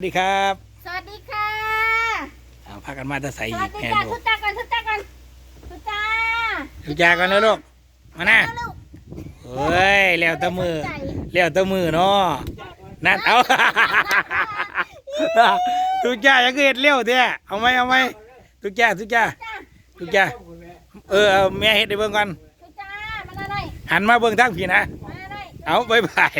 สวัสดีครับสวัสดีค่ะเอาพากันมาแตะใส่สอีวัสกดีแม่จ้าลูทุกกจ้ากันทุกจ้ากันทุกจ้าทุกยากันนะลูก มานะเร็วเฮ้ยแล้วแตะมือแล้วแตะมือเนาะนั่นเอา ทุกยายังเกิดเลี้ยวเด้เอาไหมเอาไหมทุกยาทุกยาจ้าทุกยาเออเอาแม่เฮ็ดให้เบิ่งก่อนทุกจ้ามาเลยหันมาเบิ่งทางพี่นะ มาเลยเอาบายบาย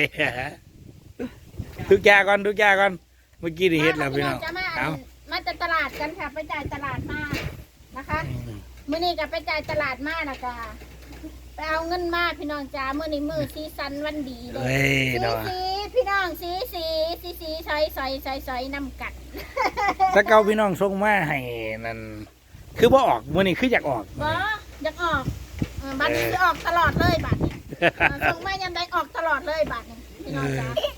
ทุกยาก่อนทุกยาก่อน เมื่อกี้ได้เฮ็ดแล้วพี่น้องจะมาเอา มาจากตลาดกันค่ะ ไปจ่ายตลาดมานะคะมื้อนี้ก็ไปจ่ายตลาดมานะกะไปเอาเงินมาพี่น้องจ้ามื้อนี้มื้อซีซันวันดีเลเฮ้ยยสีเนาะสีพี่น้องสีสีสีสีใส่ใส่ใส่ใส่น้ำกัดถ้าเก่าพี่น้องส่งมาให้นั่นคือบ่ออกมื้อนี้คืออยากออกบ่อยากออกเออบัตรนี้คือออกตลอดเลยบัตรนี้เออส่งมายังได้ออกตลอดเลยบัตรนี้พี่น้องจ้าเ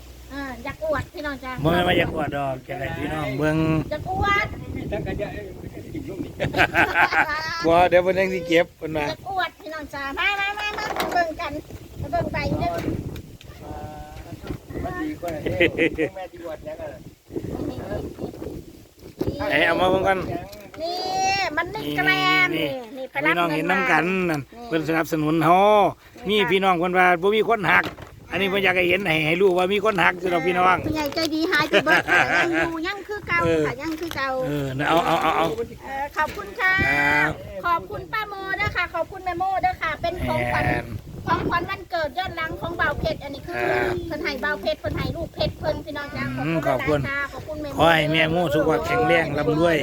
อออยากอวดพี่น้องจ้าบ่แม่นว่าอยากอวดดอกแค่ไหนพี่น้องเบิ่งอยากอวดบ่เดี๋ยวเพิ่นยังสิเก็บเพิ่นว่าอยากอวดพี่น้องจ้ามามามามาเบิ่งกันมาเบิ่งไปเด้อมันดีกว่าเด้แม่ดีกว่าแจ้งอะไรให้เอามาเบิ่งกันนี่มันนี่แกรมนี่นี่ไปรับพี่น้องเห็นน้ำกันนั่นนี่เพิ่นสนับสนุนเฮามีพี่น้องเพิ่นว่าบ่มีคนหัก อันนี้เพิ่นอยากให้เห็นให้ให้รู้ว่ามีคนหักสิดอกพี่น้องผู้ใหญ่ใจดีหายไปเบิดค่ะยังอยู่ยังคือเก่าเออ ค่ะยังคือเก่าเออเอาเอาเอาเอา เออขอบคุณค่ะครับ ขอบคุณป้าโมด้วยค่ะขอบคุณแม่โมด้วยค่ะเป็นของขวัญแอนของขวัญวันเกิดยอดหลังของเบาวเพชรอันนี้คือครับเพิ่นให้เบาวเพชรเพิ่นให้ลูกเพชรเพิ่นพี่น้องจ้าขอบอืมคุณขอบคุณ หลายๆค่ะขอบคุณแม่โมขอให้แม่โมสุขภาพแข็งแรงร่ำรวย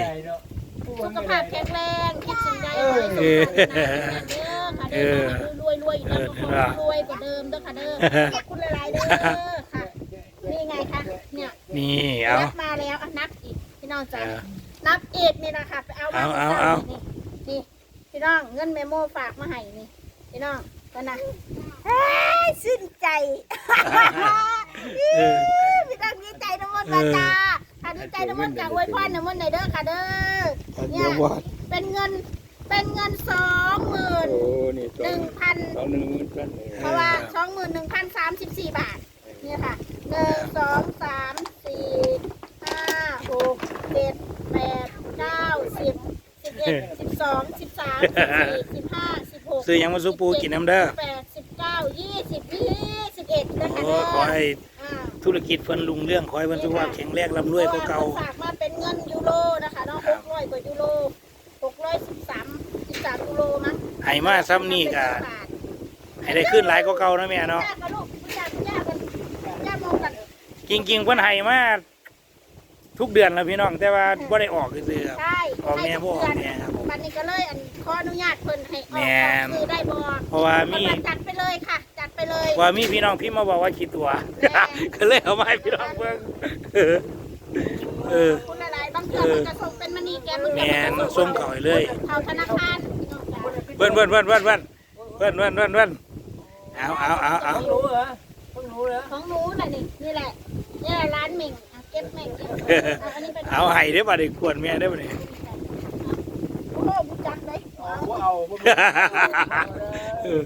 สุขภาพแข็งแรงคิดสิ่งใดเอขออให้สมปรารถนาเด้อค่ะเอเด้ออรวยรวยๆอยู่แล้วเออรวยกว่าเดิ ขอบคุณหลายๆเด้อค่ะนี่ไงคะเนี่ยนี่เอา นับมาแล้วอะนับอีกพี่น้องเอจ้าอนับอีกนี่นะคะไปเอามาเอาเอาเอา นี่นี่พี่น้องเงินเมโมฝากมาให้นี่พี่น้องก็นะเฮ้ยสิ้นใจ เออ พี่น้องดีใจน้ำมันต์มาจ้าค่ะดีใจน้ำมันต์จากอวยพรน้ำมันต์หน่อยเด้อค่ะเด้อ เนี่ย เป็นเงิน เป็นเงินสองหมื่นโอ้นี่หนึ่งพันสองหนึ่งหมื่นกันเพราะว่าสองหมื่นหนึ่งพันสามสิบสี่บาทเนี่ยค่ะหนึ่งสองสามสี่ห้าหกเจ็ดแปดเก้าสิบสิบเอ็ดสิบสองสิบสามสิบสี่สิบห้าสิบหกซื้อหยังมาสู้ปูกินน้ำเด้อแปดสิบเก้ายี่สิบยี่สิบเอ็ดนะคะโอ้เด้อขอให้อ่า ธุรกิจเพิ่นลุงเรื่องขอให้เพิ่นสุขภาพแข็งแรงร่ำรวยกว่าเก่า ฝากมาเป็นเงินยูโรนะคะเนาะหกร้อยกว่ายูโรหกร้อยสิบสาม สิบสามยูโรมั้งให้มาซ้ำนี่ก็ให้ได้ขึ้นหลายกว่าเก่านะแม่เนาะยากกันลูกยากยากกันยากมองกันจริงๆเพิ่นให้มาทุกเดือนแล้วพี่น้องแต่ว่าบ่ได้ออกซื่อๆครับใช่ออกแม่บ่ออกแม่ครับบัดนี้ก็เลยอันขออนุญาตเพิ่นให้ออกแม่ออกซื้อได้บ่เพราะว่ามีเพิ่นว่าจัดไปเลยค่ะ จัดไปเลยว่ามีพี่น้องพี่มาบอกว่าคิดตัวก็เลยเอามาให้พี่น้องเบิ่งเออเออคุณห ลายๆบางเทื่อมันจะส่งเป็นมณีแกมบางแม่เทื่อนมันจะส่งเก่าให้เลยเข้าธนาคารพี่น้องจ๋าเบิ่นเบิ่นเบิ่นเบิ่นเบิ่นเบิ่นเบิ่นเบิ่นเบิ่นเอาเอาเอาเอาต้องรู้เหรอต้องรู้เหรอของหนูน่ะนี่นี่แหละนี่แหละร้านเหม่งอะเก็บเหม่งเก็บอะอันนี้เป็นเอาให้เด้อบัดนี้ควรแม่เด้อบัดนี้โอ้โหบุจักเลยว่าเอาบ่เออ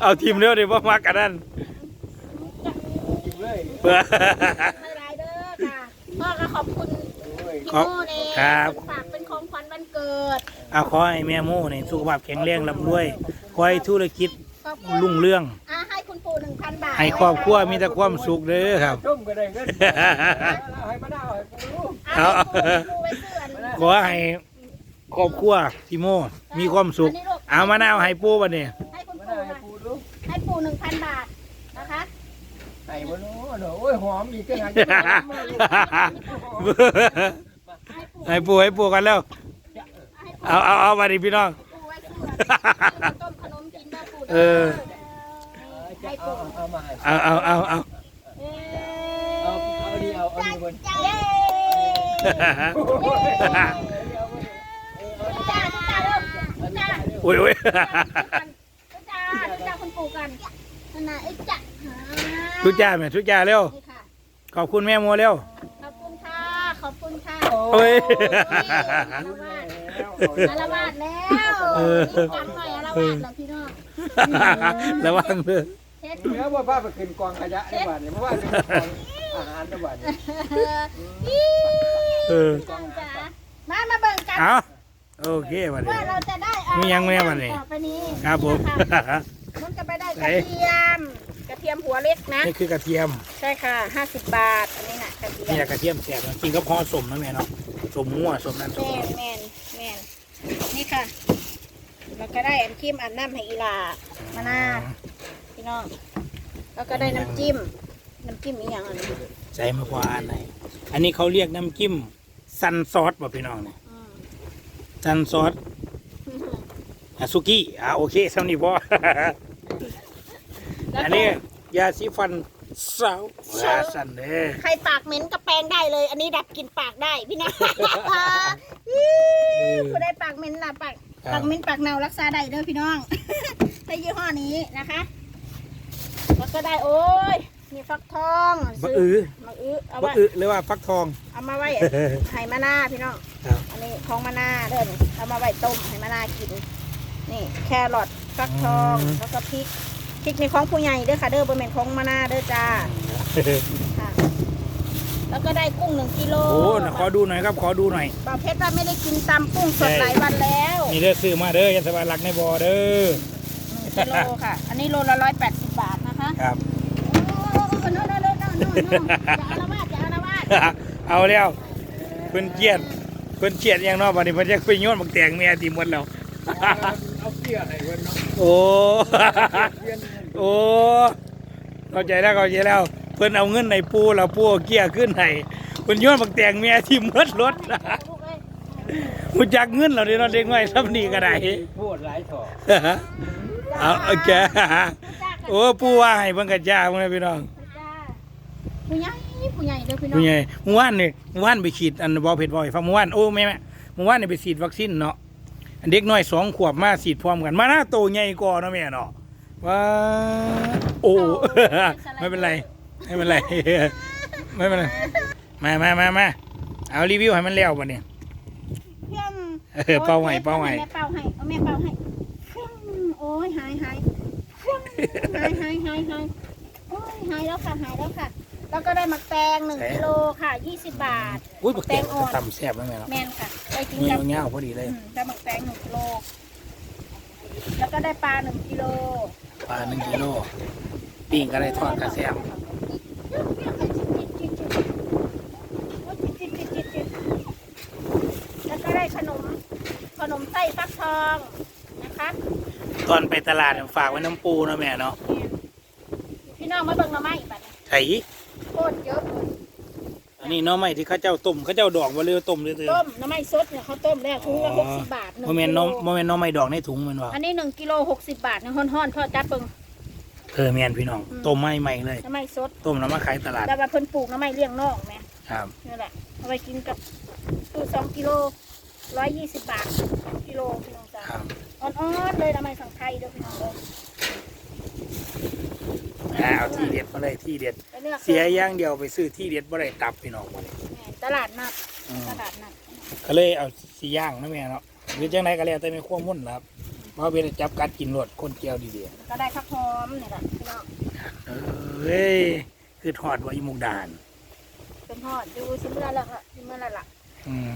เอาทีมเด้อดิบ่มักกันนั่นกินเลยเพื่อไม่ไรเด้อค่ะพ่อก็ขอบคุณ พี่ขอบโม่เนี่ยครับ ฝากเป็นของขวัญวันเกิดเอาขอให้แม่โม่นี่สุขภาพแข็งแรงร่ำรวยขอให้ธุรกิจขอบคุณรุ่งเรือง อะให้คุณปู่หนึ่งพันบาทให้ครอบครัวมีแต่ความสุขเด้อครับต้มก็ได้เงินให้มะนาวให้ปูรู้อะให้คุณปู่ไว้เสื้ออันนี้ขอให้ครอบครัวพี่โมมีความสุข อันนี้ลูกเอามะนาวให้ปูบัดนี้ให้คุณมะปู่นาวให้ค่ะปูรู้ให้ปู่หนึ่งพันบาทนะคะให้บ่รู้เด้อโอ้ยหอมอีกก็หา ให้ปูให้ปูกันแล้วให้ปู่เอาเอาเอาบัดนี้พี่น้อง ปู่ไว้เสื้อต้มขนมกินได้ปู่เออ ให้เอาปู่เอามาให้เอาเอาเอาเอาเอ้เอาเอาดีเอาเอาดีบนเย้จ้าจ้าเริ่มจ้าโอ้ยโอ้ยจ้าจ้าคุณปู่กันนั่นน่ะไอ้จ้าทุกจ้าแม่ทุกจ้าเร็วนี่ค่ะขอบคุณแม่โมเร็ว โอ้ยอารวาสแล้วเออนี่จังหน่อยอารวาสแล้วพี่น้องระวังเด้อเช็ดเนื้อว่าพาไปขึ้นกองขยะได้บ่เนี่ยเพราะว่าเป็นกองอาหารตะวันเออจ้าจ๋ามามาเบิ่งกันเอาโอเควันนี้ ว่าเราจะได้อะไรมียังไหมวันนี้ ต่อไปนี้ครับผมนะคะมันจะไปได้กระเทียม กระเทียมหัวเล็กนะ นี่คือกระเทียม ใช่ค่ะห้าสิบบาท อันนี้น่ะก ระเทียนี่มแหละกระเทียมแสบนะกินก็พอสมนะแม่เนาะสมมั่วสมนั่นสมแม่นี่นแม่นแม่นนี่ค่ะแล้วก็ได้อันจิ้มอันน้ำให้อีหลามาหน้าพี่น้องแล้วก็ได้น้ำจิ้มน้ำจิ้มอีกอย่างอันนี้ใจมาพออันไหนอันนี้เขาเรียกน้ำจิ้มซันซอสป่ะพี่น้องเนี่ยอืมซันซอสอาซุกี้อ่าโอเคสำนีพอ แล้วอันก็นี้ยาสีฟัน สาววาสันเด้อใครปากเหม็นก็แปรงได้เลย อันนี้ดับกลินปากได้พี่น้องผู้ใดปากเหม็นล่ะปากปากเหม็นปากเน่ารักษาได้เด้อพี่น้องใช้ยี่ห้อนี้นะคะแล้วก็ได้โอ้ยมีฟักทองบะอือมาอื้อเอาบะไว้อือหรือว่าฟักทองเอามาไว้ไห่มะนาวพี่น้องครับอันนี้ของมะนาวเด้อนี่เอามาไว้ต้มไห่มะนาวกินนี่แครอทฟักทองแล้วก็พริก พริกในของผู้ใหญ่เด้อค่ะเด้อบะเม็นของมะนาวเด้อจ้าค่ะแล้วก็ได้กุ้งหนึ่งกิโลโอ้น่ะขอดูหน่อยครับ ขอดูหน่อยบ่าวเพชรว่าไม่ได้กินตำกุ้งสดหลายวันแล้วนี่เด้อซื้อมาเด้อยันสบายรักในบ่อเด้อหนึ่งกิโลค่ะ อันนี้โลละร้อยแปดสิบบาทนะคะครับโอ้โหโน่นโน่นโน่นโน่นโน่นอย่าอาละวาดอย่าอาละวาดเอาแล้วเพิ่นเกลียดเพิ่นเกลียดอย่างเนอกบัดนี้เพิ่นจะไปโยนบักแตงแม่ที่หมดแล้ว เอาเกี้ยให้เพิ่นเนาะโอ้เกี้ยนโอ้เข้าใจแล้วเข้าใจแล้ว เพิ่นเอาเงินในปูแล้วปูเอาเกี้ยขึ้นให้เพิ่นโยนบักแตงแม่ที่หมดรถลูกเอ้ยหูจักเงินเราเด้เนาะเด็กน้อยซ้ำนี่ก็ได้ พูดหลายถอเอาโอเคโอ้ปูว่าให้เพิ่นกระจ้าพุ่นนะพี่น้องจ้าผู้ใหญ่ผู้ใหญ่เด้อพี่น้อง ผู้ใหญ่เมื่อวานนี่เมื่อวานไปฉีดอันบ่เผ็ดบ่อยฟังเมื่อวานโอ้แม่แม่เมื่อวานนี่ไปฉีดวัคซีนเนาะอัน เด็กน้อยสองขวบมาฉีดพร้อมกัน มาหน้าโตใหญ่กว่าเนาะแม่เนาะว้าโอ้ ไม่เป็นไร ไม่เป็นไร ไม่เป็นไร มามามามาเอารีวิวให้มันแล้วบัดนี้เพียงเออเป่าให้เป่าให้แม่เป่าให้เอาแม่เป่าให้เพียงโอ้ยหายหายเพียงหายหายหายหายโอ้ยหายแล้วค่ะหายแล้วค่ะ แล้วก็ได้หมักแตงหนึ่งกิโลค่ะยี่สิบบาทอุ้ยบักแตงแตงอ่อนต่ำแซ่บไหมแม่เนาะแมนค่ะ ไปกินเงี้กัยบวเงี้ยวพอดีเลยอืมได้หมักแตงหนึ่งกิโล แล้วก็ได้ปลาหนึ่งกิโล ปลาหนึ่งกิโลปิ้งก็ได้ทอดก็แซ่บแล้วก็ได้ขนม ขนมไส้ฟักทองนะคะตอนไปตลาดฝากไว้น้ำปูเนาะแม่เนาะพี่น้องมาเบิ่งหน่อไม้อีกบัดนี้ไข่โคตรเยอะเลย อันนี้หน้อไม้ที่เข้าเจ้าต้มเข้าเจ้าดอกบ่เรือต้มเรือเตือต้มหน่อไม้สดเนี่ยเขาต้มแล้วถุงละหกสิบบาทหนึ่งโมเมนกิต์โลน้องโมเมนต์น้องไม้ดอกในถุงแมันว่าอันนี้หนึ่งกิโลหกสิบบาทเนี่ยห้อนๆทอดจับเบิ่ง เออแมนพี่น้องอืม ต้มไม้ใหม่เลยหน่อไม้สดต้มแล้วมาขายตลาดแล้วมาเพิ่นปลูกหน่อไม้เลี้ยงนอกแม่ครับนี่แหละเอาไปกินกับตู้สองกิโลร้อยยี่สิบบาทกิโลพี่น้องจ้าครับอ่อนๆเลยหน่อไม้สังไทยเด้อพี่น้องเด้อ อ่าเอาที่เด็ดมาเลยที่เด็ด ไปเลือกเสียอย่างเดียวไปซื้อที่เด็ดบ่ได้ตับพี่น้องมาเลยแม่ตลาดนัดอืมตลาดนัดก็เลยเอาสีย่างนะแม่เนาะหรือจังไหนก็แล้วแต่ไม่ขั้วมุ่นล่ะครับเพราะเป็นจับกัดกินรสคนเจียวดีก็ได้ข้าวหอมนี่แหละพี่น้องๆเอ้ยคือทอดไว้มุกดานเป็นทอดอยู่ซิเมื่อแล้วค่ะซิเมื่อแล้วล่ะอืม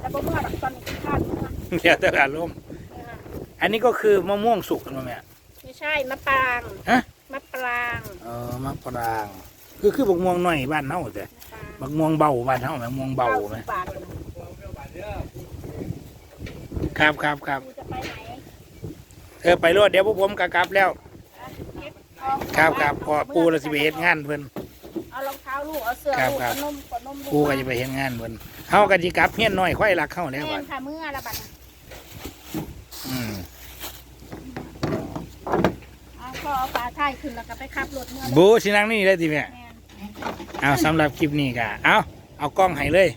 แต่บ่เมื่อหรอกตอนนี้กินข้าวเมื่อเดี๋ยวแต่อารมณ์นี่ล่ะอันนี้ก็คือมะม่วงสุกนะแม่ ไม่ใช่มะปรางฮะมะ ปรางเออมะปราง คือคือบักม่วงหน่อยบ้านเฮาแต่มะปรางบักม่วงเบาบ้านเฮาแม่ม่วงเบาไหมสิบบาทเลยครับครับครับกูจะไปไหนเธอไปรถเดี๋ยวพวกผมก็กลับแล้วเก็บของครับครับพอปูเราสิไปเฮ็ดงานเพิ่นเอารองเท้าลูกเอาเสื้อครับลูกครับเอานมกดนมลูกปูก็จะไปเฮ็ดงานเพิ่นเฮาก็สิกลับเฮียนน้อยค่อยรักเฮาแล้วแม่บัดนค่ะเมื่อละบัดน่ะ อืม เอา ก็เอาปลาไทยขึ้นแล้วก็ไปขับรถเมื่อเลยบูสินั่งนี่เลยติแม่แม่นเอาสำหรับคลิปนี้ก็เอาเอากล้องให้เลย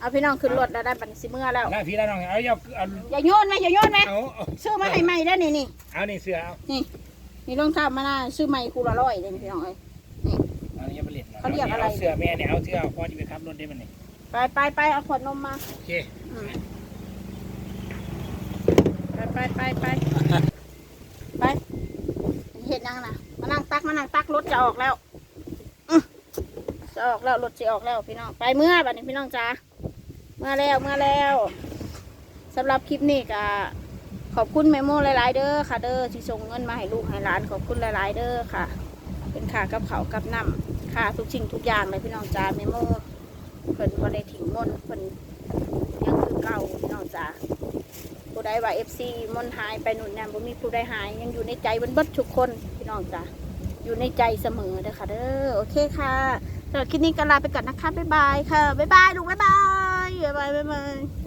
เอาพี่น้องขึ้นรถแล้วได้บัดนี้สิเมื่อแล้วแล้วพี่แล้วน้องเอาเอาเอาอย่าโยนไหมอย่าโยนไหมเอาเอาซื้อมาให้ใหม่ได้อนี่นี่เอานี่เสื้อเอานี่นี่รองเท้ามาหน้าซื้อใหม่คูละร้อยเลยพี่น้องเอ้ยเอานี่ไปเล่นเขาเรียกอะไรเสื้อแม่เนี่ยเอาเสื้อพอที่ไปขับรถได้มันนี่ไปไปไปเอาขวดนมมาโอเคอืมไปไปไปไปไปเห็ดยังนะมานั่งตักมานั่งตักรถจะออกแล้วจะออกแล้วรถจะออกแล้วพี่น้องไปเมื่อบัดนี้พี่น้องจ้าเมื่อแล้วเมื่อแล้วสำหรับคลิปนี้ก็ขอบคุณแม่โมหลายๆเด้อค่ะเด้อที่ส่งเงินมาให้ลูกให้หลานขอบคุณหลายๆเด้อค่ะ เป็นค่ากับเขากับน้ำค่าทุกสิ่งทุกอย่างเลยพี่น้องจ้าแม่โมเพิ่นบ่ได้ถิ่งมนเพิ่นยังคือเก่าพี่น้องจ้าผู้ ใดว่าเอฟซีมนหายไปหนุนแนมบ่มีผู้ใดหาย ยังอยู่ในใจบนเบิดทุกคนพี่น้องจ้ะอยู่ในใจเสมอเด้อค่ะเด้อโอเคค่ะสำหรับคลิปนี้ก็ลาไปก่อนนะคะบ๊ายบายค่ะบ๊ายบายลูกบ๊ายบายบ๊ายบายบ๊ายบายบ๊ายบาย